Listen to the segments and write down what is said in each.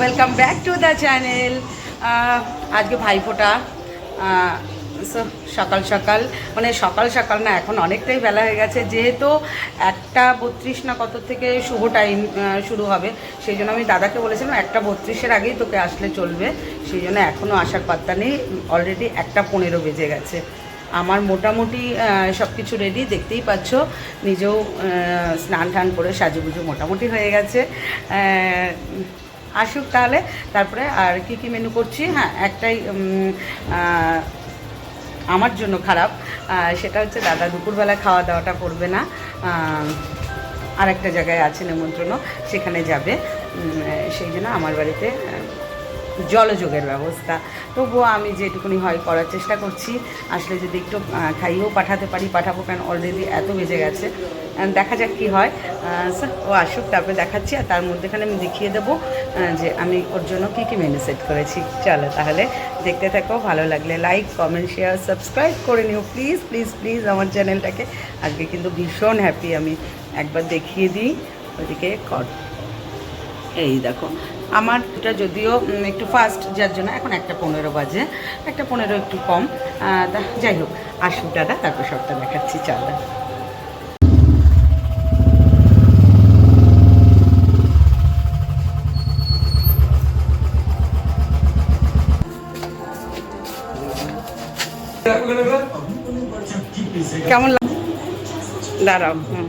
Welcome back to the channel আজকে Bhai Phonta. so, সকাল সকাল। মানে সকাল সকাল না এখন অনেকটাই বেলা হয়ে গেছে। যেহেতু একটা বত্রিশ না কত থেকে শুভ টাইম শুরু হবে সেই জন্য আমি দাদাকে বলেছিলাম একটা বত্রিশের আগেই তোকে আসলে চলবে। সেই জন্য এখনও আসার পাত্তা নেই। অলরেডি একটা পনেরো বেজে গেছে। আমার মোটামুটি সব কিছু রেডি দেখতেই পাচ্ছ। নিজেও স্নান টান করে সাজুগুজু মোটামুটি হয়ে গেছে। আসুক তাহলে। তারপরে আর কি কি মেনু করছি? হ্যাঁ একটাই আমার জন্য খারাপ। সেটা হচ্ছে দাদা দুপুরবেলা খাওয়া দাওয়াটা করবে না। আরেকটা জায়গায় আছে নেমন্ত্রণ, সেখানে যাবে। সেই জন্য আমার বাড়িতে জলযোগের ব্যবস্থা। তবুও আমি যেটুকুনি হয় করার চেষ্টা করছি। আসলে যদি একটু খাইয়েও পাঠাতে পারি, পাঠাবো কেন? অলরেডি এত বেজে গেছে। দেখা যাক কী হয়। ও আসুক, তারপরে দেখাচ্ছি। আর তার মধ্যেখানে আমি দেখিয়ে দেবো যে আমি ওর জন্য কী কী মেনু সেট করেছি। চলো তাহলে দেখতে থাকো, ভালো লাগলে লাইক কমেন্ট শেয়ার সাবস্ক্রাইব করে নিও। প্লিজ প্লিজ প্লিজ আমার চ্যানেলটাকে আজকে কিন্তু ভীষণ হ্যাপি আমি একবার দেখিয়ে দিই। ওদিকে কর এই দেখো আমার এটা যদিও একটু ফাস্ট যার জন্য এখন একটা পনেরো বাজে, একটা পনেরো একটু কম। যাই হোক আসুক দাদা, তারপর সবটা দেখাচ্ছি, চল কেমন দাঁড়াও, হুম।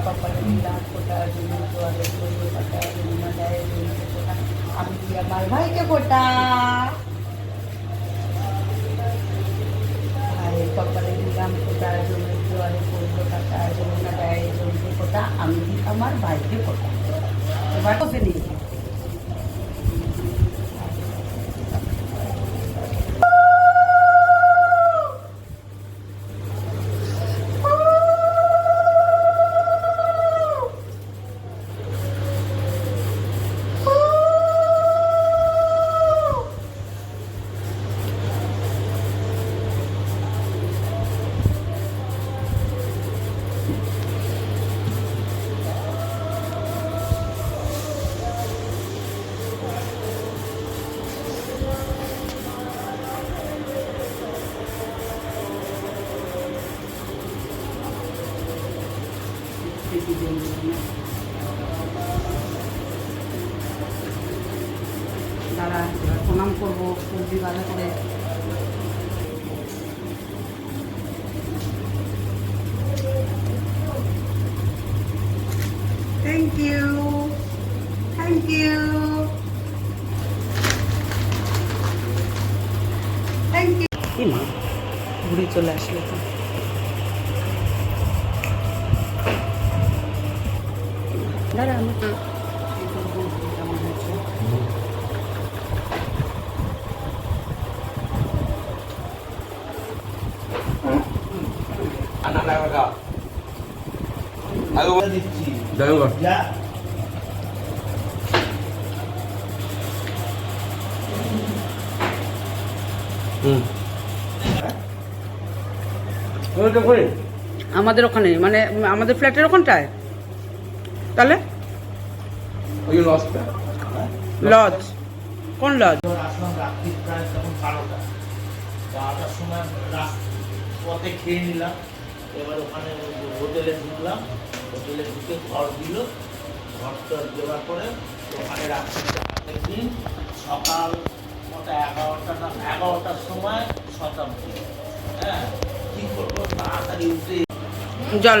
ভাড়া ওই জন্য তো বলেছিলাম বললাম হ্যাঁ দাঁড়া এবার কটা আমি আমার ভাইকে ফোটা। ভাইয়ের কপালে দিলাম ফোটা জমির জোয়ারে পড়ল টাকা যমুনা গায়ে জমিতে ফোটা আমি আমার ভাইকে ফোটা এবার বসে নিয়েছি প্রণাম করব সবজি বাধা করে thank you thank you thank you ঘুরে চলে আসলে তো। দাঁড়া করে আমাদের ওখানে মানে আমাদের ফ্ল্যাটের ওখানটায়? তাহলে? লজ কোন লজ আসলাম রাত্রি প্রায় তখন বারোটা। বারোটার সময় পথে খেয়ে নিলাম। এবার ওখানে হোটেলে ঢুকলাম। হোটেলে ঢুকে ঘর দিল। ঘর টর দেওয়ার পরে ওখানে রাত্রিটা দিন সকাল এগারোটা না এগারোটার সময় শতাব্দী হ্যাঁ কি করব? তাড়াতাড়ি উঠে জল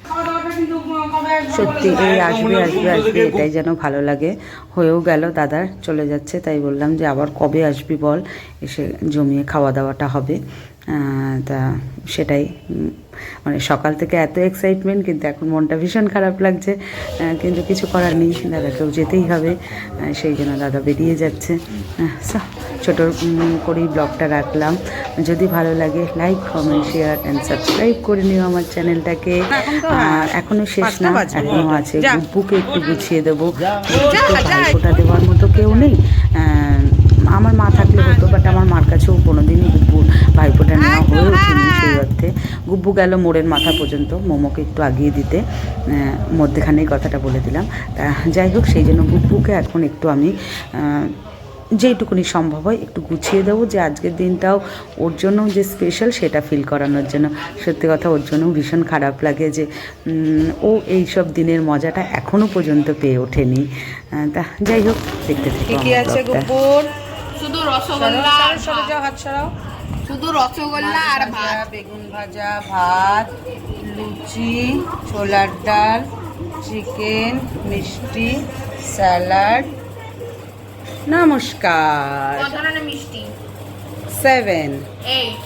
সত্যি, এই আসবে আসবে আসবে, এটাই যেন ভালো লাগে। হয়েও গেল দাদার চলে যাচ্ছে, তাই বললাম যে আবার কবে আসবি বল, এসে জমিয়ে খাওয়া দাওয়াটা হবে তা সেটাই মানে সকাল থেকে এত এক্সাইটমেন্ট কিন্তু এখন মনটা ভীষণ খারাপ লাগছে। কিন্তু কিছু করার নেই দাদাকেও যেতেই হবে। সেই জন্য দাদা বেরিয়ে যাচ্ছে। ছোট করেই ব্লগটা রাখলাম। যদি ভালো লাগে like comment share and subscribe করে নিও আমার চ্যানেলটাকে। আর এখনও শেষ না। এখনও আছে। বুকে একটু গুছিয়ে দেবো। ভাইফোঁটা দেওয়ার মতো কেউ নেই। আমার মা থাকলে হতো বাট আমার মার কাছেও কোনোদিনই গুব্বু ভাইফোঁটা নেওয়া হয়ে ওঠেনি সেই অর্থে। গুব্বু গেল মোড়ের মাথা পর্যন্ত। মোমোকে একটু আগিয়ে দিতে। মধ্যেখানেই কথাটা বলে দিলাম। তা যাই হোক সেই জন্য গুব্বুকে এখন একটু আমি যেইটুকুনি সম্ভব হয় একটু গুছিয়ে দেবো যে আজকের দিনটাও ওর জন্য যে স্পেশাল সেটা ফিল করানোর জন্য। সত্যি কথা ওর জন্য ভীষণ খারাপ লাগে যে ও এই সব দিনের মজাটা এখনও পর্যন্ত পেয়ে ওঠেনি। তা যাই হোক দেখতে থাকি আছে গুপুর শুধু রসগোল্লা। হাত সরাও। শুধু রসগোল্লা আর ভাত। বেগুন ভাজা ভাত লুচি ছোলার ডাল চিকেন মিষ্টি স্যালাড নমস্কার। Seven eight